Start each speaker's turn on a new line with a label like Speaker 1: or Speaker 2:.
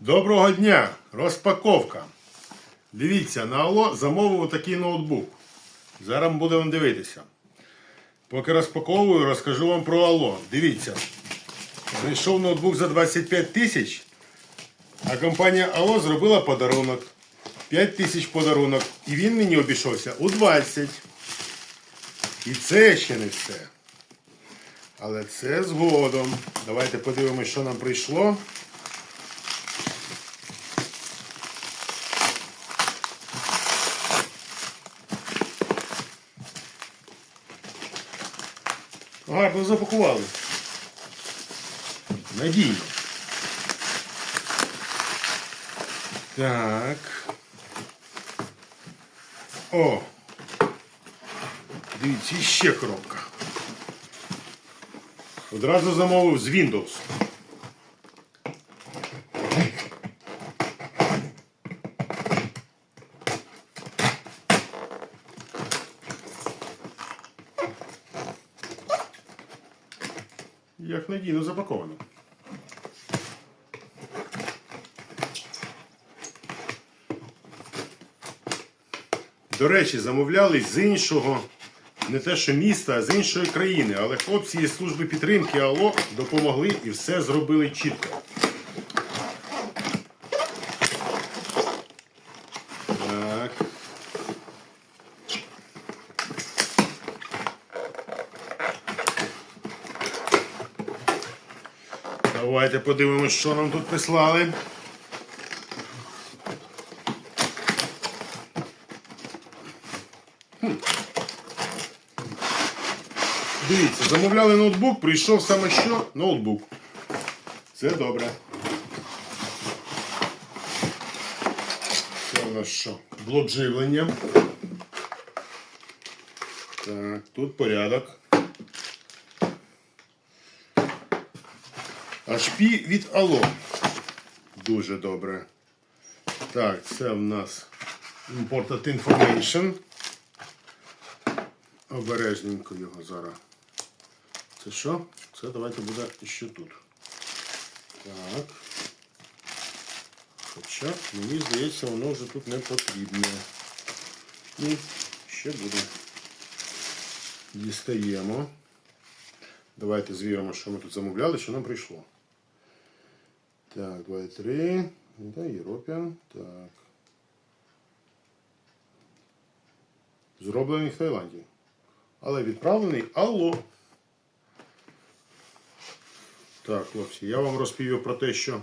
Speaker 1: Доброго дня! Розпаковка. Дивіться, на Алло замовив такий ноутбук. Зараз будемо дивитися. Поки розпаковую, розкажу вам про Алло. Дивіться. Знайшов ноутбук за 25 тисяч, а компанія Алло зробила подарунок. 5 тисяч подарунок. І він мені обійшовся у 20. І це ще не все. Але це згодом. Давайте подивимося, що нам прийшло. Гарно запакували. Надійно. Так. О! Дивіться, іще коробка. Одразу замовив з Windows. Як надійно запаковано. До речі, замовляли з іншого, не те що міста, а з іншої країни. Але хлопці із служби підтримки АЛО допомогли і все зробили чітко. Давайте подивимось, що нам тут прислали. Дивіться, замовляли ноутбук, прийшов саме що? Ноутбук. Це добре. Це у нас що? Блок живлення. Так, тут порядок. HP від Allo. Дуже добре. Так, це в нас Important Information. Обережненько його зараз. Це що? Це давайте буде ще тут. Так. Хоча, мені здається, воно вже тут не потрібне. Ні, ще буде. Дістаємо. Давайте звіримо, що ми тут замовляли, що нам прийшло. Так, два і три. Да, European. Так. Зроблений в Таїланді. Але відправлений Алло. Так, хлопці, я вам розповів про те, що